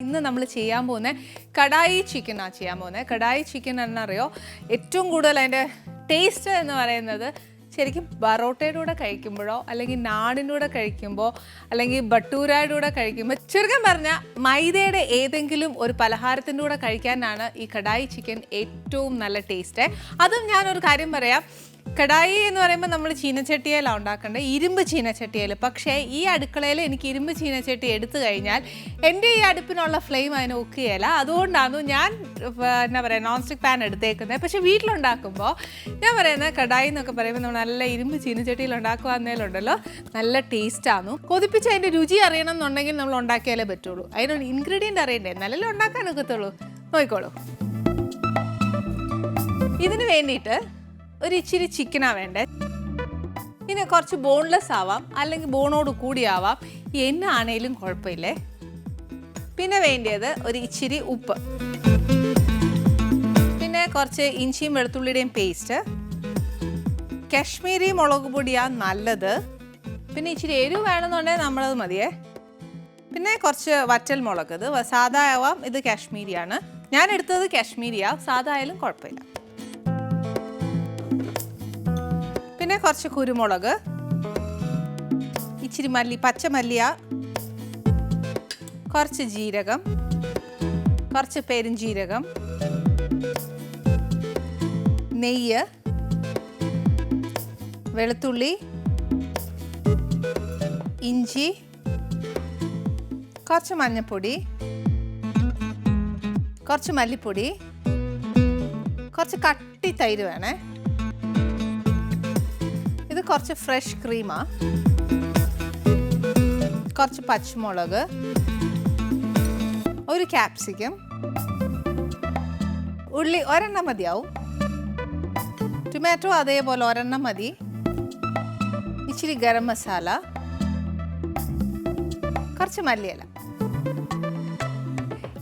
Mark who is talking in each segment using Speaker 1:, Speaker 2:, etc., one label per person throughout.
Speaker 1: ഇന്ന് നമ്മൾ ചെയ്യാൻ പോകുന്ന കടായി ചിക്കനാണ് ചെയ്യാൻ പോകുന്നത്. കടായി ചിക്കൻ എന്നറിയോ? ഏറ്റവും കൂടുതൽ അതിന്റെ ടേസ്റ്റ് എന്ന് പറയുന്നത് ശരിക്കും ബറോട്ടയുടെ കൂടെ കഴിക്കുമ്പോഴോ അല്ലെങ്കിൽ നാടിന്റെ കഴിക്കുമ്പോൾ അല്ലെങ്കിൽ ബട്ടൂരയുടെ കൂടെ കഴിക്കുമ്പോൾ ചുരുക്കം പറഞ്ഞാൽ മൈദയുടെ ഏതെങ്കിലും ഒരു പലഹാരത്തിന്റെ കൂടെ കഴിക്കാനാണ് ഈ കടായി ചിക്കൻ ഏറ്റവും നല്ല ടേസ്റ്റ് അതും ഞാനൊരു കാര്യം പറയാം. കടായി എന്ന് പറയുമ്പോൾ നമ്മൾ ചീനച്ചട്ടിയിലാണ് ഉണ്ടാക്കേണ്ടത്. ഇരുമ്പ് ചീനച്ചട്ടിയിൽ പക്ഷേ ഈ അടുക്കളയിൽ എനിക്ക് ഇരുമ്പ് ചീനച്ചട്ടി എടുത്തു കഴിഞ്ഞാൽ എന്റെ ഈ അടുപ്പിനുള്ള ഫ്ലെയിം അതിന് ഒക്കുകയില്ല. അതുകൊണ്ടാണ് ഞാൻ എന്താ പറയുക നോൺ സ്റ്റിക് പാൻ എടുത്തേക്കുന്നത്. പക്ഷേ വീട്ടിലുണ്ടാക്കുമ്പോൾ ഞാൻ പറയുന്നത് കടായി എന്നൊക്കെ പറയുമ്പോൾ നമ്മൾ നല്ല ഇരുമ്പ് ചീനച്ചട്ടിയിൽ ഉണ്ടാക്കുവാന്നേലുണ്ടല്ലോ. നല്ല ടേസ്റ്റാണ്. കൊതിപ്പിച്ച് അതിന്റെ രുചി അറിയണം എന്നുണ്ടെങ്കിൽ നമ്മൾ ഉണ്ടാക്കിയാലേ പറ്റുള്ളൂ. അതിനുള്ള ഇൻഗ്രീഡിയന്റ് അറിയണ്ടേ? എന്നാലല്ലേ ഉണ്ടാക്കാൻ ഒക്കത്തുള്ളൂ. നോക്കിക്കോളൂ. ഇതിന് വേണ്ടിയിട്ട് ഒരു ഇച്ചിരി ചിക്കനാണ് വേണ്ടേ. ഇനി കുറച്ച് ബോൺലെസ് ആവാം അല്ലെങ്കിൽ ബോണോട് കൂടി ആവാം. എന്നാണേലും കുഴപ്പമില്ലേ? പിന്നെ വേണ്ടിയത് ഒരു ഇച്ചിരി ഉപ്പ്. പിന്നെ കുറച്ച് ഇഞ്ചിയും വെളുത്തുള്ളിയുടെയും പേസ്റ്റ് കാശ്മീരി മുളക് പൊടിയാണ് നല്ലത്. പിന്നെ ഇച്ചിരി എരിവ് വേണമെന്നുണ്ടെങ്കിൽ നമ്മളത് മതിയേ. പിന്നെ കുറച്ച് വറ്റൽ മുളക്. ഇത് സാധാ ആവാം ഇത് കാശ്മീരിയാണ്. ഞാൻ എടുത്തത് കാശ്മീരിയാണ് സാധാ ആയാലും കുഴപ്പമില്ല. പിന്നെ കുറച്ച് കുരുമുളക് ഇച്ചിരി മല്ലി പച്ചമല്ലിയ കുറച്ച് ജീരകം കുറച്ച് പെരുംജീരകം നെയ്യ് വെളുത്തുള്ളി ഇഞ്ചി കുറച്ച് മഞ്ഞൾപ്പൊടി കുറച്ച് മല്ലിപ്പൊടി കുറച്ച് കട്ടി തൈര് വേണേ. കുറച്ച് ഫ്രഷ് ക്രീമാ. കുറച്ച് പച്ചമുളക്. ഒരു ക്യാപ്സിക്കം. ഉള്ളി ഒരെണ്ണം മതിയാവും. ടൊമാറ്റോ അതേപോലെ ഒരെണ്ണം മതി. ഇച്ചിരി ഗരം മസാല. കുറച്ച് മല്ലിയില.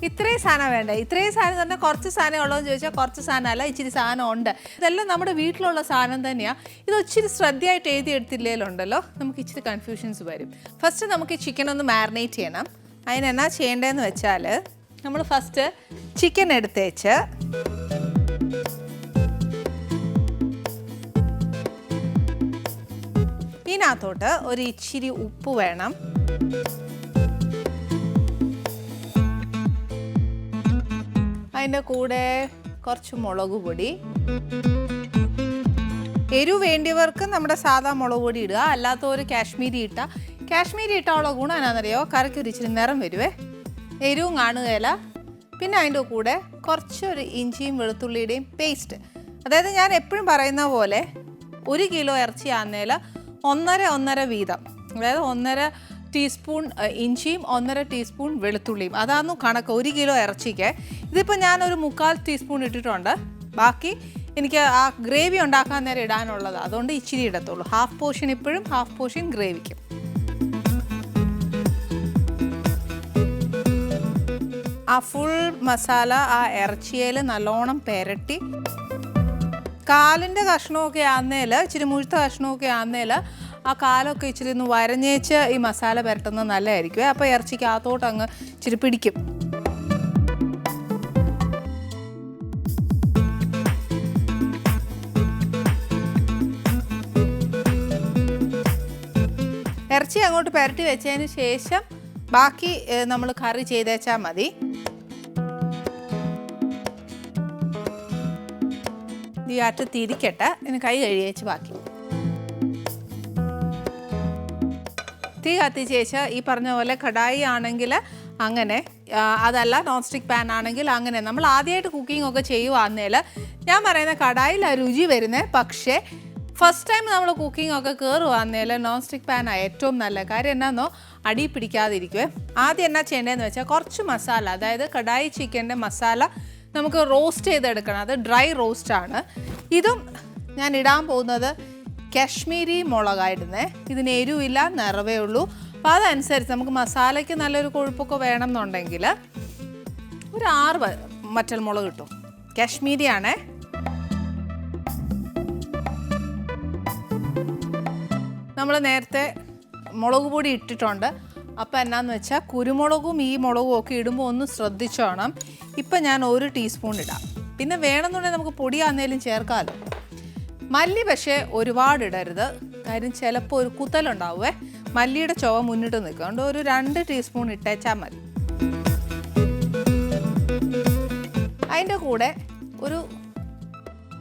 Speaker 1: ഇത്രയും സാധനം വേണ്ട? ഇത്രയും സാധനം തന്നെ കുറച്ച് സാധനം ഉള്ളതെന്ന് ചോദിച്ചാൽ കുറച്ച് സാധനമല്ല ഇച്ചിരി സാധനം ഉണ്ട് ഇതെല്ലാം നമ്മുടെ വീട്ടിലുള്ള സാധനം തന്നെയാണ് ഇത് ഇച്ചിരി ശ്രദ്ധയായിട്ട് എഴുതി എടുത്തില്ലേലുണ്ടല്ലോ? നമുക്ക് ഇച്ചിരി കൺഫ്യൂഷൻസ് വരും. ഫസ്റ്റ് നമുക്ക് ചിക്കൻ ഒന്ന് മാരിനേറ്റ് ചെയ്യണം. അതിനെന്നാ ചെയ്യേണ്ടതെന്ന് വെച്ചാൽ നമ്മൾ ഫസ്റ്റ് ചിക്കൻ എടുത്തേച്ച് ഇതിനകത്തോട്ട് ഒരു ഇച്ചിരി ഉപ്പ് വേണം. അതിന്റെ കൂടെ കുറച്ച് മുളക് പൊടി. എരിവ് വേണ്ടിയവർക്ക് നമ്മുടെ സാധാ മുളക് പൊടി ഇടുക. അല്ലാത്തവർ കാശ്മീരി ഇട്ട. കാശ്മീരി ഇട്ടാനുള്ള ഗുണം എന്നാണെന്നറിയോ കറിക്ക് ഒരു ഇച്ചിരി നിറം വരുവേ. എരിവും കാണുകയില്ല. പിന്നെ അതിന്റെ കൂടെ കുറച്ചൊരു ഇഞ്ചിയും വെളുത്തുള്ളിയുടെയും പേസ്റ്റ്. അതായത് ഞാൻ എപ്പോഴും പറയുന്ന പോലെ ഒരു കിലോ ഇറച്ചി ആന്നേൽ ഒന്നര ഒന്നര വീതം. അതായത് ഒന്നര ടീസ്പൂൺ ഇഞ്ചിയും ഒന്നര ടീസ്പൂൺ വെളുത്തുള്ളിയും. അതാണ് കണക്ക് ഒരു കിലോ ഇറച്ചിക്ക്. ഇതിപ്പോൾ ഞാനൊരു മുക്കാൽ ടീസ്പൂൺ ഇട്ടിട്ടുണ്ട്. ബാക്കി എനിക്ക് ആ ഗ്രേവി ഉണ്ടാക്കാൻ നേരം ഇടാനുള്ളത്. അതുകൊണ്ട് ഇച്ചിരി ഇടത്തുള്ളൂ. ഹാഫ് പോർഷൻ ഇപ്പോഴും ഹാഫ് പോർഷൻ ഗ്രേവിക്കും. ആ ഫുൾ മസാല ആ ഇറച്ചിയിൽ നല്ലോണം പെരട്ടി. കാലിന്റെ കഷ്ണമൊക്കെ ആന്നേൽ ഇച്ചിരി മുഴുത്ത കഷ്ണമൊക്കെ ആന്നേൽ ആ കാലമൊക്കെ ഇച്ചിരി ഒന്ന് വരഞ്ഞേച്ച് ഈ മസാല പുരട്ടുന്നത് നല്ലതായിരിക്കും. അപ്പോൾ ഇറച്ചിക്ക് അകത്തോട്ട് അങ്ങ് ഇച്ചിരി പിടിക്കും. ഇറച്ചി അങ്ങോട്ട് പുരട്ടി വെച്ചതിന് ശേഷം ബാക്കി നമ്മൾ കറി ചെയ്തേച്ചാൽ മതി. ഈ അറ്റത്ത് തിരിക്കട്ടെ ഇനി കൈ കഴുകിയേച്ച് ബാക്കി. തീ കത്തിച്ച് ഈ പറഞ്ഞ പോലെ കടായി ആണെങ്കിൽ അങ്ങനെ അതല്ല നോൺ സ്റ്റിക്ക് പാൻ ആണെങ്കിൽ അങ്ങനെ. നമ്മൾ ആദ്യമായിട്ട് കുക്കിംഗ് ഒക്കെ ചെയ്യുവാന്നേൽ ഞാൻ പറയുന്ന കടായിൽ ആ രുചി വരുന്നത് പക്ഷേ ഫസ്റ്റ് ടൈം നമ്മൾ കുക്കിംഗ് ഒക്കെ കയറുവാന്നേൽ നോൺ സ്റ്റിക്ക് പാനാണ് ഏറ്റവും നല്ല കാര്യം എന്നാന്നോ? അടി പിടിക്കാതിരിക്കുവേ. ആദ്യം എന്നാ ചെയ്യേണ്ടതെന്ന് വെച്ചാൽ കുറച്ച് മസാല അതായത് കടായി ചിക്കന്റെ മസാല നമുക്ക് റോസ്റ്റ് ചെയ്തെടുക്കണം. അത് ഡ്രൈ റോസ്റ്റാണ് ഇതും ഞാൻ ഇടാൻ പോകുന്നത് കാശ്മീരി മുളകായിരുന്നേ. ഇതിന് എരിവില്ല നിറവേ ഉള്ളൂ. അപ്പോൾ അതനുസരിച്ച് നമുക്ക് മസാലയ്ക്ക് നല്ലൊരു കൊഴുപ്പൊക്കെ വേണം എന്നുണ്ടെങ്കിൽ ഒരു ആറ് മറ്റൽ മുളക് കിട്ടും. കശ്മീരിയാണേ. നമ്മൾ നേരത്തെ മുളക് പൊടി ഇട്ടിട്ടുണ്ട്. അപ്പോൾ എന്നാന്ന് വെച്ചാൽ കുരുമുളകും ഈ മുളകും ഒക്കെ ഇടുമ്പോൾ ഒന്ന് ശ്രദ്ധിച്ചോണം. ഇപ്പം ഞാൻ ഒരു ടീസ്പൂൺ ഇടാം. പിന്നെ വേണമെന്നുണ്ടെങ്കിൽ നമുക്ക് പൊടിയാന്നേലും ചേർക്കാമല്ലോ മല്ലി പക്ഷേ ഒരുപാട് ഇടരുത് കാര്യം ചിലപ്പോൾ ഒരു കുത്തലുണ്ടാവുമേ മല്ലിയുടെ ചുവ മുന്നിട്ട് നിൽക്കും. അതുകൊണ്ട് ഒരു രണ്ട് ടീസ്പൂൺ ഇട്ടേച്ചാൽ മതി. അതിന്റെ കൂടെ ഒരു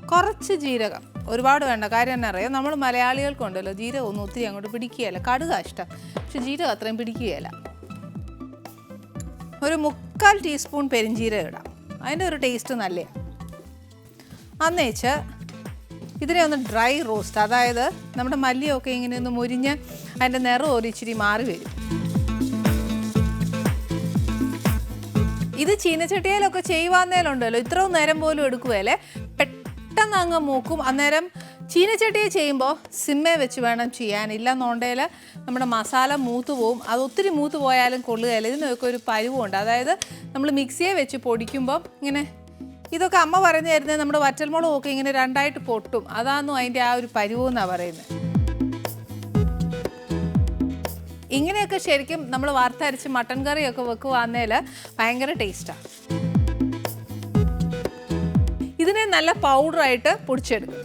Speaker 1: കുറച്ച് ജീരകം. ഒരുപാട് വേണ്ട. കാര്യം തന്നെ അറിയാം? നമ്മൾ മലയാളികൾക്കുണ്ടല്ലോ ജീരകം ഒന്നും ഒത്തിരി അങ്ങോട്ട് പിടിക്കുകയല്ല. കടുക ഇഷ്ടം. പക്ഷെ ജീരകം അത്രയും പിടിക്കുകയല്ല. ഒരു മുക്കാൽ ടീസ്പൂൺ പെരിഞ്ജീരകം ഇടാം. അതിന്റെ ഒരു ടേസ്റ്റ് നല്ലതാണ് അന്നേച്ച് ഇതിനെ ഒന്ന് ഡ്രൈ റോസ്റ്റ് അതായത് നമ്മുടെ മല്ലിയൊക്കെ ഇങ്ങനെ ഒന്ന് മുരിഞ്ഞ് അതിന്റെ നിറം ഒരു ഇച്ചിരി മാറി വരും. ഇത് ചീനച്ചട്ടിയിലൊക്കെ ചെയ്യുവാന്നേലുണ്ടല്ലോ ഇത്ര നേരം പോലും എടുക്കുവല്ലേ? പെട്ടെന്ന് അങ്ങ് മൂക്കും. അന്നേരം ചീനച്ചട്ടിയെ ചെയ്യുമ്പോൾ സിമ്മേ വെച്ച് വേണം ചെയ്യാൻ ഇല്ലെന്നുണ്ടെങ്കിൽ നമ്മുടെ മസാല മൂത്ത് പോവും. അത് ഒത്തിരി മൂത്ത് പോയാലും കൊള്ളുകയില്ല. ഇതിനൊക്കെ ഒരു പരുവുണ്ട്. അതായത് നമ്മൾ മിക്സിയെ വെച്ച് പൊടിക്കുമ്പോൾ ഇങ്ങനെ ഇതൊക്കെ അമ്മ പറഞ്ഞു തരുന്നത് നമ്മുടെ വറ്റൽമുളക് ഒക്കെ ഇങ്ങനെ രണ്ടായിട്ട് പൊട്ടും. അതാന്നു അതിന്റെ ആ ഒരു പരുവെന്നാണ് പറയുന്നത്. ഇങ്ങനെയൊക്കെ ശരിക്കും നമ്മൾ വാർത്തരച്ച് മട്ടൻ കറിയൊക്കെ വെക്കുവാന്നേൽ ഭയങ്കര ടേസ്റ്റാണ് ഇതിനെ നല്ല പൗഡറായിട്ട് പൊടിച്ചെടുക്കും.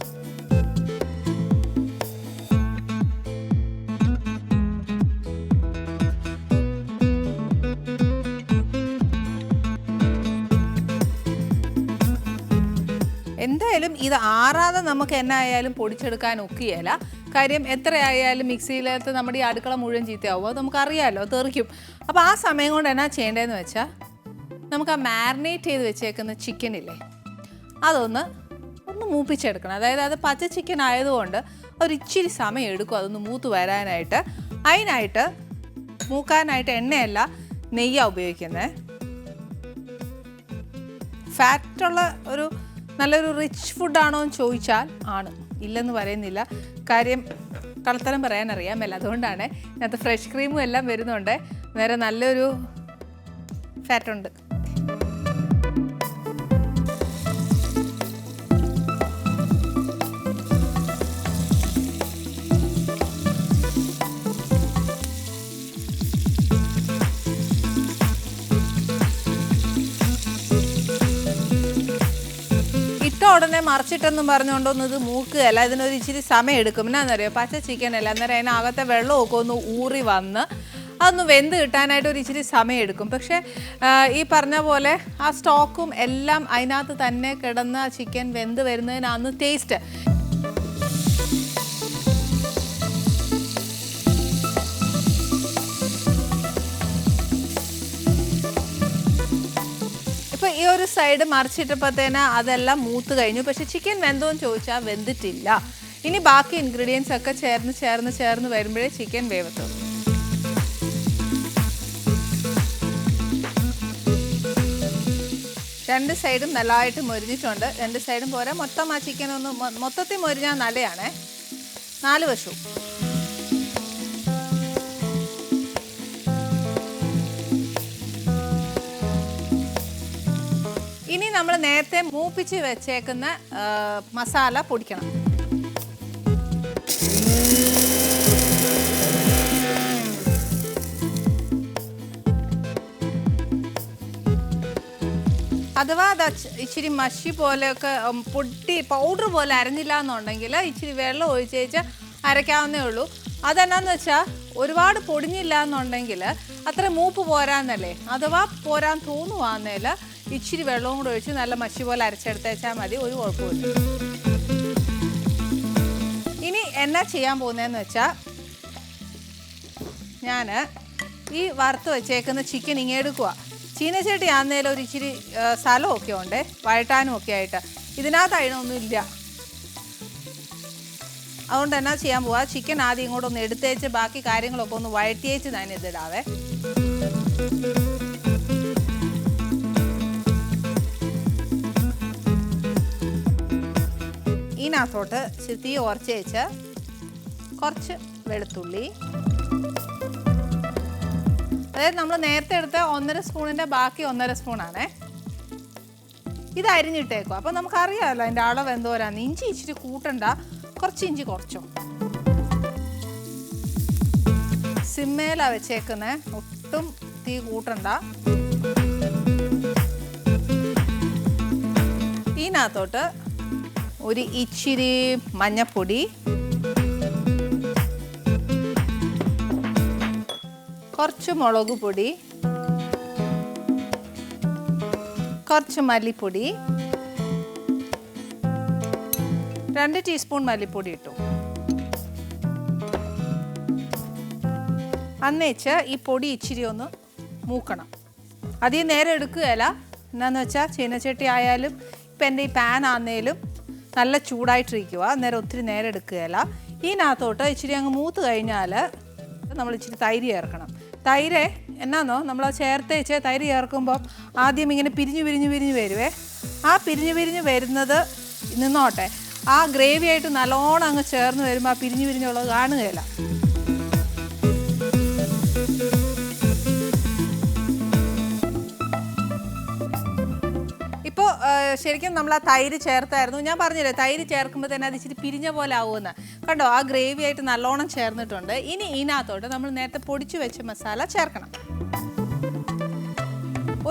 Speaker 1: എന്തായാലും ഇത് ആറാതെ നമുക്ക് എന്നായാലും പൊടിച്ചെടുക്കാൻ ഒക്കുകയില്ല കാര്യം എത്രയായാലും മിക്സിയിലകത്ത് നമ്മുടെ ഈ അടുക്കള മുഴുവൻ ചീത്തയാവും. അത് നമുക്കറിയാമല്ലോ തെറിക്കും. അപ്പോൾ ആ സമയം കൊണ്ട് എന്നാ ചെയ്യേണ്ടതെന്ന് വെച്ചാൽ നമുക്ക് ആ മാരിനേറ്റ് ചെയ്ത് വെച്ചേക്കുന്ന ചിക്കൻ ഇല്ലേ അതൊന്ന് ഒന്ന് മൂപ്പിച്ചെടുക്കണം. അതായത് അത് പച്ച ചിക്കൻ ആയതുകൊണ്ട് ഒരു ഇച്ചിരി സമയം എടുക്കും അതൊന്ന് മൂത്ത് വരാനായിട്ട്. അതിനായിട്ട് മൂക്കാനായിട്ട് എണ്ണയല്ല നെയ്യാണ് ഉപയോഗിക്കുന്നത് ഫാറ്റുള്ള ഒരു നല്ലൊരു റിച്ച് ഫുഡാണോ എന്ന് ചോദിച്ചാൽ ആണ്. ഇല്ലെന്ന് പറയുന്നില്ല. കാര്യം കളത്തരം പറയാൻ അറിയാമല്ല അതുകൊണ്ടാണ് ഇതിനകത്ത് ഫ്രഷ് ക്രീമും എല്ലാം വരുന്നുണ്ട്. നേരെ നല്ലൊരു ഫാറ്റുണ്ട് ഉടനെ മറിച്ചിട്ടെന്നും പറഞ്ഞുകൊണ്ടൊന്നും ഇത് മൂക്കുകയല്ല. ഇതിനൊരു ഇച്ചിരി സമയം എടുക്കും. എന്നാന്നറിയോ? പച്ച ചിക്കൻ അല്ല അന്നേരം അതിനകത്തെ വെള്ളമൊക്കെ ഒന്ന് ഊറി വന്ന് അതൊന്ന് വെന്ത് കിട്ടാനായിട്ട് ഒരു ഇച്ചിരി സമയം എടുക്കും. പക്ഷേ ഈ പറഞ്ഞ പോലെ ആ സ്റ്റോക്കും എല്ലാം അതിനകത്ത് തന്നെ കിടന്ന് ആ ചിക്കൻ വെന്ത് വരുന്നതിനാന്ന് ടേസ്റ്റ് ഒരു സൈഡ് മറിച്ചിട്ടപ്പോഴത്തേന് അതെല്ലാം മൂത്ത് കഴിഞ്ഞു. പക്ഷേ ചിക്കൻ വെന്തോന്ന് ചോദിച്ചാൽ വെന്തിട്ടില്ല. ഇനി ബാക്കി ഇൻഗ്രീഡിയൻസ് ഒക്കെ ചേർന്ന് ചേർന്ന് ചേർന്ന് വരുമ്പോഴേ ചിക്കൻ വേവത്തുള്ളൂ. രണ്ട് സൈഡും നല്ലതായിട്ട് മൊരിഞ്ഞിട്ടുണ്ട്. രണ്ട് സൈഡും പോരാ. മൊത്തം ആ ചിക്കൻ ഒന്ന് മൊത്തത്തിൽ മൊരിഞ്ഞാൽ നല്ലതാണേ നാല് വശവും. ഇനി നമ്മൾ നേരത്തെ മൂപ്പിച്ച് വെച്ചേക്കുന്ന മസാല പൊടിക്കണം. അഥവാ അത് ഇച്ചിരി മഷി പോലെയൊക്കെ പൊട്ടി പൗഡർ പോലെ അരഞ്ഞില്ല എന്നുണ്ടെങ്കിൽ ഇച്ചിരി വെള്ളം ഒഴിച്ച് കഴിച്ചാൽ അരയ്ക്കാവുന്നേ ഉള്ളൂ. അതെന്നാന്ന് വെച്ചാൽ ഒരുപാട് പൊടിഞ്ഞില്ല എന്നുണ്ടെങ്കിൽ അത്ര മൂപ്പ് പോരാന്നല്ലേ? അഥവാ പോരാൻ തോന്നുവാന്നേൽ ഇച്ചിരി വെള്ളവും കൂടെ ഒഴിച്ച് നല്ല മഷി പോലെ അരച്ചെടുത്തേച്ചാൽ മതി ഒരു കുഴപ്പമില്ല ഇനി എന്നാ ചെയ്യാൻ പോകുന്നതെന്ന് വെച്ചാൽ ഞാൻ ഈ വറുത്ത് വെച്ചേക്കുന്ന ചിക്കൻ ഇങ്ങനെ എടുക്കുക ചീനച്ചട്ടി ആന്നേലും ഒരു ഇച്ചിരി സ്ഥലമൊക്കെ ഉണ്ട് വഴട്ടാനും ഒക്കെ ആയിട്ട്. ഇതിനകത്ത് അതിനൊന്നും ഇല്ല. അതുകൊണ്ട് എന്നാ ചെയ്യാൻ പോവാ ചിക്കൻ ആദ്യം ഇങ്ങോട്ടൊന്ന് എടുത്തേച്ച് ബാക്കി കാര്യങ്ങളൊക്കെ ഒന്ന് വഴറ്റിയേച്ച് ഞാൻ ഇതിടാവേ. ഇതിനകത്തോട്ട് ഇച്ചിരി തീ ഉറച്ച് വെച്ച് കുറച്ച് വെളുത്തുള്ളി. അതായത് നമ്മൾ നേരത്തെ എടുത്ത ഒന്നര സ്പൂണിന്റെ ബാക്കി ഒന്നര സ്പൂണാണേ. ഇത് അരിഞ്ഞിട്ടേക്കും അപ്പം നമുക്കറിയാമല്ലോ അതിന്റെ അളവ് എന്തോരാന്ന്. ഇഞ്ചി ഇച്ചിരി കൂട്ടണ്ട. കുറച്ച് ഇഞ്ചി കുറച്ചോ. സിമ്മേല വെച്ചേക്കുന്നേ. ഒട്ടും തീ കൂട്ടണ്ട. ഇതിനകത്തോട്ട് ഒരു ഇച്ചിരി മഞ്ഞപ്പൊടി. കുറച്ച് മുളക് പൊടി. കുറച്ച് മല്ലിപ്പൊടി. രണ്ട് ടീസ്പൂൺ മല്ലിപ്പൊടി ഇട്ടു. അന്നേച്ച് ഈ പൊടി ഇച്ചിരി ഒന്ന് മൂക്കണം. അധികം നേരം എടുക്കുകയല്ല. എന്നാന്ന് വെച്ചാൽ ചീനച്ചട്ടി ആയാലും ഇപ്പം എന്റെ ഈ പാൻ ആന്നേലും നല്ല ചൂടായിട്ടിരിക്കുക അന്നേരം ഒത്തിരി നേരം എടുക്കുകയില്ല. ഇതിനകത്തോട്ട് ഇച്ചിരി അങ്ങ് മൂത്ത് കഴിഞ്ഞാൽ നമ്മൾ ഇച്ചിരി തൈര് ചേർക്കണം. തൈര് എന്നാന്നോ? നമ്മൾ ചേർത്ത് വെച്ച് തൈര് ചേർക്കുമ്പോൾ ആദ്യം ഇങ്ങനെ പിരിഞ്ഞു പിരിഞ്ഞു പിരിഞ്ഞു വരുവേ. ആ പിരിഞ്ഞു പിരിഞ്ഞു വരുന്നത് നിന്നോട്ടെ. ആ ഗ്രേവി ആയിട്ട് നല്ലോണം അങ്ങ് ചേർന്ന് വരുമ്പോൾ ആ പിരിഞ്ഞു പിരിഞ്ഞുള്ളത് കാണുകയില്ല. ശരിക്കും നമ്മൾ ആ തൈര് ചേർത്തായിരുന്നു. ഞാൻ പറഞ്ഞില്ലേ തൈര് ചേർക്കുമ്പോൾ തന്നെ അത് ഇച്ചിരി പിരിഞ്ഞ പോലെ ആവുമെന്ന് കണ്ടോ ആ ഗ്രേവി ആയിട്ട് നല്ലോണം ചേർന്നിട്ടുണ്ട്. ഇനി ഇതിനകത്തോട്ട് നമ്മൾ നേരത്തെ പൊടിച്ചു വെച്ച മസാല ചേർക്കണം.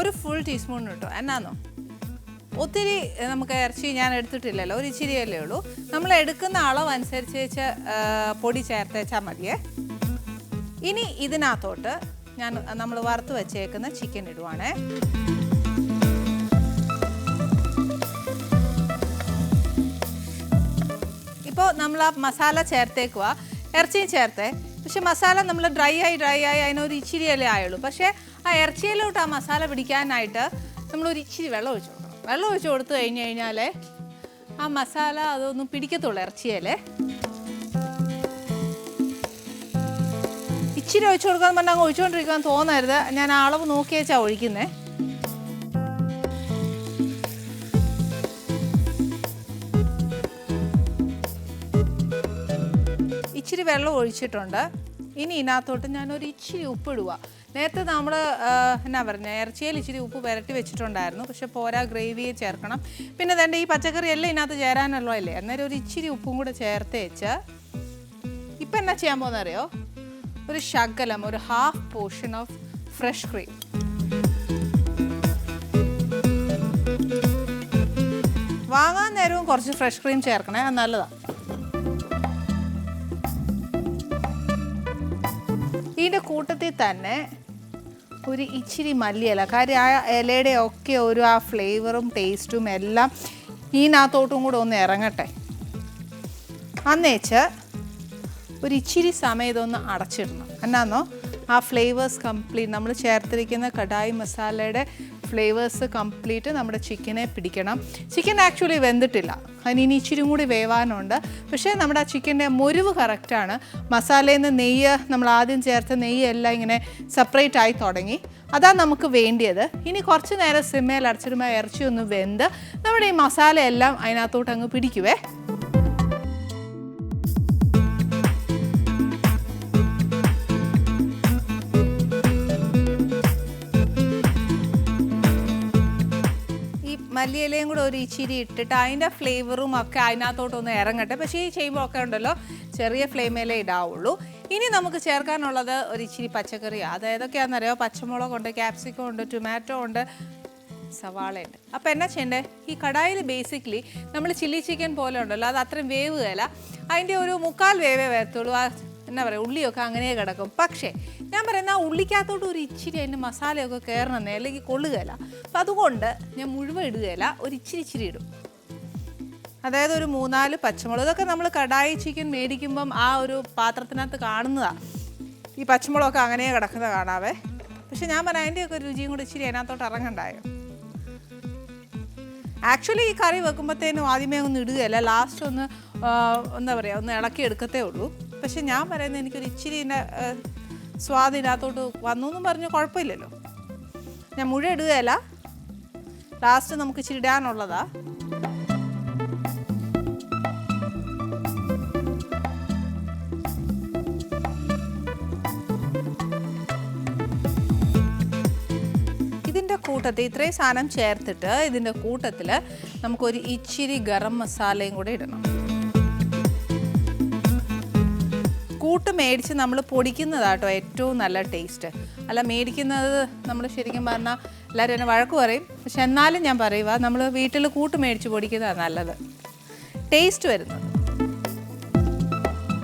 Speaker 1: ഒരു ഫുൾ ടീസ്പൂൺ കിട്ടും എന്നാന്നോ? ഒത്തിരി നമുക്ക് ഇറച്ചി ഞാൻ എടുത്തിട്ടില്ലല്ലോ ഒരു ഇച്ചിരിയല്ലേ ഉള്ളൂ. നമ്മൾ എടുക്കുന്ന അളവ് അനുസരിച്ച് പൊടി ചേർത്ത് വെച്ചാൽ മതിയേ. ഇനി ഇതിനകത്തോട്ട് ഞാൻ നമ്മൾ വറുത്ത് വെച്ചേക്കുന്ന ചിക്കൻ ഇടുവാണേ. നമ്മൾ ആ മസാല ചേർത്തേക്കുക ഇറച്ചിയും ചേർത്തേ. പക്ഷെ മസാല നമ്മൾ ഡ്രൈ ആയി ഡ്രൈ ആയി അതിനൊരു ഇച്ചിരിയല്ലേ ആയുള്ളൂ. പക്ഷേ ആ ഇറച്ചിയിലോട്ട് ആ മസാല പിടിക്കാനായിട്ട് നമ്മൾ ഒരു ഇച്ചിരി വെള്ളം ഒഴിച്ചു കൊടുക്കണം. വെള്ളം ഒഴിച്ചു കൊടുത്തു കഴിഞ്ഞ് കഴിഞ്ഞാൽ ആ മസാല അതൊന്നും പിടിക്കത്തുള്ളൂ ഇറച്ചിയല്ലേ ഇച്ചിരി ഒഴിച്ചു കൊടുക്കാന്ന് പറഞ്ഞാൽ അങ്ങ് ഒഴിച്ചുകൊണ്ടിരിക്കാൻ തോന്നരുത്. ഞാൻ അളവ് നോക്കിയേച്ചാണ് വെച്ചാൽ ഇച്ചിരി വെള്ളം ഒഴിച്ചിട്ടുണ്ട്. ഇനി ഇതിനകത്തോട്ട് ഞാനൊരു ഇച്ചിരി ഉപ്പിടുക. നേരത്തെ നമ്മൾ എന്നാ പറഞ്ഞ ഇറച്ചിയിൽ ഇച്ചിരി ഉപ്പ് പുരട്ടി വെച്ചിട്ടുണ്ടായിരുന്നു. പക്ഷെ പോരാ ഗ്രേവിയെ ചേർക്കണം. പിന്നെ തന്നെ ഈ പച്ചക്കറി എല്ലാം ഇതിനകത്ത് ചേരാനുള്ള അല്ലേ? അന്നേരം ഒരു ഇച്ചിരി ഉപ്പും കൂടെ ചേർത്ത് വെച്ച് ഇപ്പം എന്നാ ചെയ്യാൻ പോകുന്നറിയോ? ഒരു ശകലം ഒരു half portion of fresh cream വാങ്ങാൻ നേരവും കുറച്ച് ഫ്രഷ് ക്രീം ചേർക്കണേ അത് നല്ലതാണ് ഇതിന്റെ കൂട്ടത്തിൽ തന്നെ ഒരു ഇച്ചിരി മല്ലിയില. കാര്യം ആ ഇലയുടെ ഒക്കെ ഒരു ആ ഫ്ലേവറും ടേസ്റ്റും എല്ലാം ഇതിനകത്തോട്ടും കൂടെ ഒന്ന് ഇറങ്ങട്ടെ. അന്നേച്ച് ഒരു ഇച്ചിരി സമയം ഇതൊന്ന് അടച്ചിടണം. എന്നാന്നോ? ആ ഫ്ലേവേഴ്സ് കംപ്ലീറ്റ് നമ്മൾ ചേർത്തിരിക്കുന്ന കടായി മസാലയുടെ ഫ്ലേവേഴ്സ് കംപ്ലീറ്റ് നമ്മുടെ ചിക്കനെ പിടിക്കണം. ചിക്കൻ ആക്ച്വലി വെന്തിട്ടില്ല. അതിന് ഇനി ഇച്ചിരി കൂടി വേവാനുണ്ട്. പക്ഷേ നമ്മുടെ ആ ചിക്കന്റെ മുരിവ് കറക്റ്റാണ് മസാലയിൽ നിന്ന് നെയ്യ് നമ്മൾ ആദ്യം ചേർത്ത നെയ്യ് എല്ലാം ഇങ്ങനെ സെപ്പറേറ്റ് ആയി തുടങ്ങി. അതാണ് നമുക്ക് വേണ്ടിയത്. ഇനി കുറച്ച് നേരം സിമ്മയിൽ അടച്ചിടുമ്പോൾ ഇറച്ചി ഒന്ന് വെന്ത് നമ്മുടെ ഈ മസാലയെല്ലാം അതിനകത്തോട്ട് അങ്ങ് പിടിക്കുവേ. മല്ലിയിലയും കൂടെ ഒരു ഇച്ചിരി ഇട്ടിട്ട് അതിന്റെ ഫ്ലേവറും ഒക്കെ അതിനകത്തോട്ടൊന്ന് ഇറങ്ങട്ടെ. പക്ഷേ ഈ ചെയ്യുമ്പോൾ ഉണ്ടല്ലോ ചെറിയ ഫ്ലെയിമേലേ ഇടാവുള്ളൂ. ഇനി നമുക്ക് ചേർക്കാനുള്ളത് ഒരു ഇച്ചിരി പച്ചക്കറിയാണ് അത് ഏതൊക്കെയാണെന്നറിയോ? പച്ചമുളകുണ്ട് ക്യാപ്സിക്കം ഉണ്ട് ടൊമാറ്റോ ഉണ്ട് സവാളയുണ്ട് അപ്പോൾ എന്നാ ചെയ്യണ്ടേ? ഈ കടായിൽ ബേസിക്കലി നമ്മൾ ചില്ലി ചിക്കൻ പോലെ ഉണ്ടല്ലോ അത് അത്രയും വേവുകയല്ല അതിന്റെ ഒരു മുക്കാൽ വേവേ വരത്തുള്ളൂ. ആ എന്നാ പറയുക ഉള്ളിയൊക്കെ അങ്ങനെ കിടക്കും. പക്ഷേ ഞാൻ പറയുന്ന ആ ഉള്ളിക്കകത്തോട്ട് ഒരു ഇച്ചിരി അതിന്റെ മസാലയൊക്കെ കയറണമെന്നേ അല്ലെങ്കിൽ കൊള്ളുകയില്ല അപ്പം അതുകൊണ്ട് ഞാൻ മുഴുവൻ ഇടുകയില്ല ഒരു ഇച്ചിരി ഇച്ചിരി ഇടും. അതായത് ഒരു മൂന്നാൽ പച്ചമുളക്. ഇതൊക്കെ നമ്മൾ കടായി ചിക്കൻ മേടിക്കുമ്പം ആ ഒരു പാത്രത്തിനകത്ത് കാണുന്നതാണ് ഈ പച്ചമുളകൊക്കെ അങ്ങനെ കിടക്കുന്നത് കാണാവേ. പക്ഷെ ഞാൻ പറയാം അതിന്റെയൊക്കെ രുചിയും കൂടി ഇച്ചിരി അതിനകത്തോട്ട് ഇറങ്ങണ്ടായോ? ആക്ച്വലി ഈ കറി വെക്കുമ്പോഴത്തേനും ആദ്യമേ ഒന്ന് ഇടുകയല്ല ലാസ്റ്റ് ഒന്ന് എന്താ പറയുക ഒന്ന് ഇളക്കി എടുക്കത്തേ ഉള്ളൂ. പക്ഷെ ഞാൻ പറയുന്നത് എനിക്കൊരു ഇച്ചിരി ഇതിന്റെ സ്വാദ് വന്നു എന്നും പറഞ്ഞ് കുഴപ്പമില്ലല്ലോ. ഞാൻ മുഴുവൻ ഇടുകയല്ല. ലാസ്റ്റ് നമുക്ക് ഇച്ചിരി ഇടാനുള്ളതാ. കൂട്ടത്തിൽ ഇത്രയും സാധനം ചേർത്തിട്ട് ഇതിന്റെ കൂട്ടത്തിൽ നമുക്കൊരു ഇച്ചിരി ഗരം മസാലയും കൂടെ ഇടണം. കൂട്ട് മേടിച്ച് നമ്മൾ പൊടിക്കുന്നതാട്ടോ ഏറ്റവും നല്ല ടേസ്റ്റ് അല്ല മേടിക്കുന്നത് നമ്മൾ ശരിക്കും പറഞ്ഞാൽ എല്ലാവരും എന്നെ വഴക്ക് പറയും. പക്ഷെ എന്നാലും ഞാൻ പറയുക നമ്മൾ വീട്ടിൽ കൂട്ട് മേടിച്ച് പൊടിക്കുന്നതാണ് നല്ലത്. ടേസ്റ്റ് വരുന്നത്.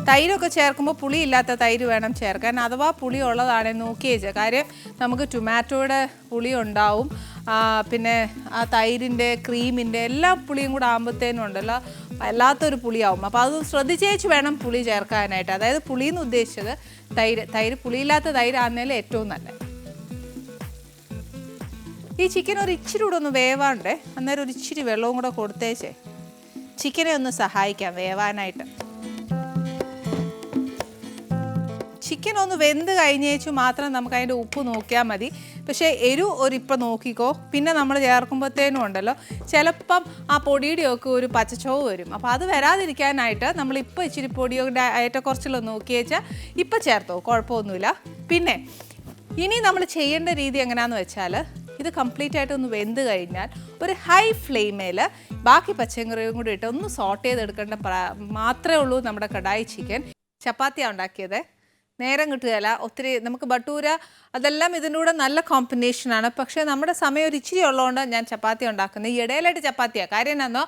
Speaker 1: തൈരൊക്കെ ചേർക്കുമ്പോൾ പുളി ഇല്ലാത്ത തൈര് വേണം ചേർക്കാൻ. അഥവാ പുളി ഉള്ളതാണെങ്കിൽ വെച്ചാൽ കാര്യം നമുക്ക് ടൊമാറ്റോയുടെ പുളി ഉണ്ടാവും. പിന്നെ ആ തൈരിന്റെ ക്രീമിന്റെ എല്ലാ പുളിയും കൂടെ ആകുമ്പോഴത്തേനും ഉണ്ടല്ലോ. വല്ലാത്തൊരു പുളിയാവും. അപ്പോൾ അത് ശ്രദ്ധിച്ചേച്ച് വേണം പുളി ചേർക്കാനായിട്ട്. അതായത് പുളി എന്ന് ഉദ്ദേശിച്ചത് തൈര് തൈര് പുളിയില്ലാത്ത തൈരാണെന്നതിൽ ഏറ്റവും നല്ലത്. ഈ ചിക്കൻ ഒരു ഇച്ചിരി കൂടെ ഒന്ന് വേവാണ്ടേ? അന്നേരം ഒരു ഇച്ചിരി വെള്ളവും കൂടെ കൊടുത്തേച്ചേ. ചിക്കനെ ഒന്ന് സഹായിക്കാം വേവാനായിട്ട്. ചിക്കൻ ഒന്ന് വെന്ത് കഴിഞ്ഞേച്ചു മാത്രം നമുക്ക് അതിന്റെ ഉപ്പ് നോക്കിയാൽ മതി. പക്ഷേ എരു ഒരു നോക്കിക്കോ. പിന്നെ നമ്മൾ ചേർക്കുമ്പോഴത്തേനും ഉണ്ടല്ലോ ചിലപ്പം ആ പൊടിയുടെയൊക്കെ ഒരു പച്ചച്ചോവ് വരും. അപ്പോൾ അത് വരാതിരിക്കാനായിട്ട് നമ്മളിപ്പോൾ ഇച്ചിരി പൊടിയുടെ ഏറ്റക്കുറച്ചിലൊന്ന് നോക്കിയേച്ചാൽ ഇപ്പം ചേർത്തോ കുഴപ്പമൊന്നുമില്ല. പിന്നെ ഇനി നമ്മൾ ചെയ്യേണ്ട രീതി എങ്ങനെയാണെന്ന് വെച്ചാൽ ഇത് കംപ്ലീറ്റ് ആയിട്ട് ഒന്ന് വെന്ത് കഴിഞ്ഞാൽ ഒരു ഹൈ ഫ്ലെയിമിൽ ബാക്കി പച്ചക്കറിയും കൂടി ഇട്ട് ഒന്ന് സോട്ട് ചെയ്തെടുക്കേണ്ട മാത്രമേ ഉള്ളൂ നമ്മുടെ കടായി ചിക്കൻ. ചപ്പാത്തിയാണ് ഉണ്ടാക്കിയത്. നേരം കിട്ടുകയില്ല. ഒത്തിരി നമുക്ക് ബട്ടൂര അതെല്ലാം ഇതിന്റെ നല്ല കോമ്പിനേഷനാണ് പക്ഷേ നമ്മുടെ സമയം ഒരു ഇച്ചിരി ഉള്ളതുകൊണ്ട് ഞാൻ ചപ്പാത്തി ഉണ്ടാക്കുന്നത് ഈ ഇടയിലായിട്ട് ചപ്പാത്തിയാണ് കാര്യം എന്നാന്നോ?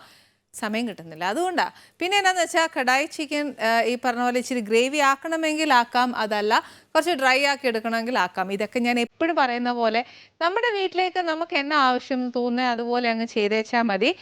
Speaker 1: സമയം കിട്ടുന്നില്ല. അതുകൊണ്ടാണ് പിന്നെ എന്നാന്ന് വെച്ചാൽ കടായി ചിക്കൻ ഈ പറഞ്ഞ പോലെ ഇച്ചിരി ഗ്രേവി ആക്കണമെങ്കിൽ ആക്കാം. അതല്ല കുറച്ച് ഡ്രൈ ആക്കി എടുക്കണമെങ്കിൽ ആക്കാം. ഇതൊക്കെ ഞാൻ എപ്പോഴും പറയുന്ന പോലെ നമ്മുടെ വീട്ടിലേക്ക് നമുക്ക് എന്നാ ആവശ്യം തോന്നുന്നത് അതുപോലെ അങ്ങ് ചെയ്തേച്ചാൽ മതി.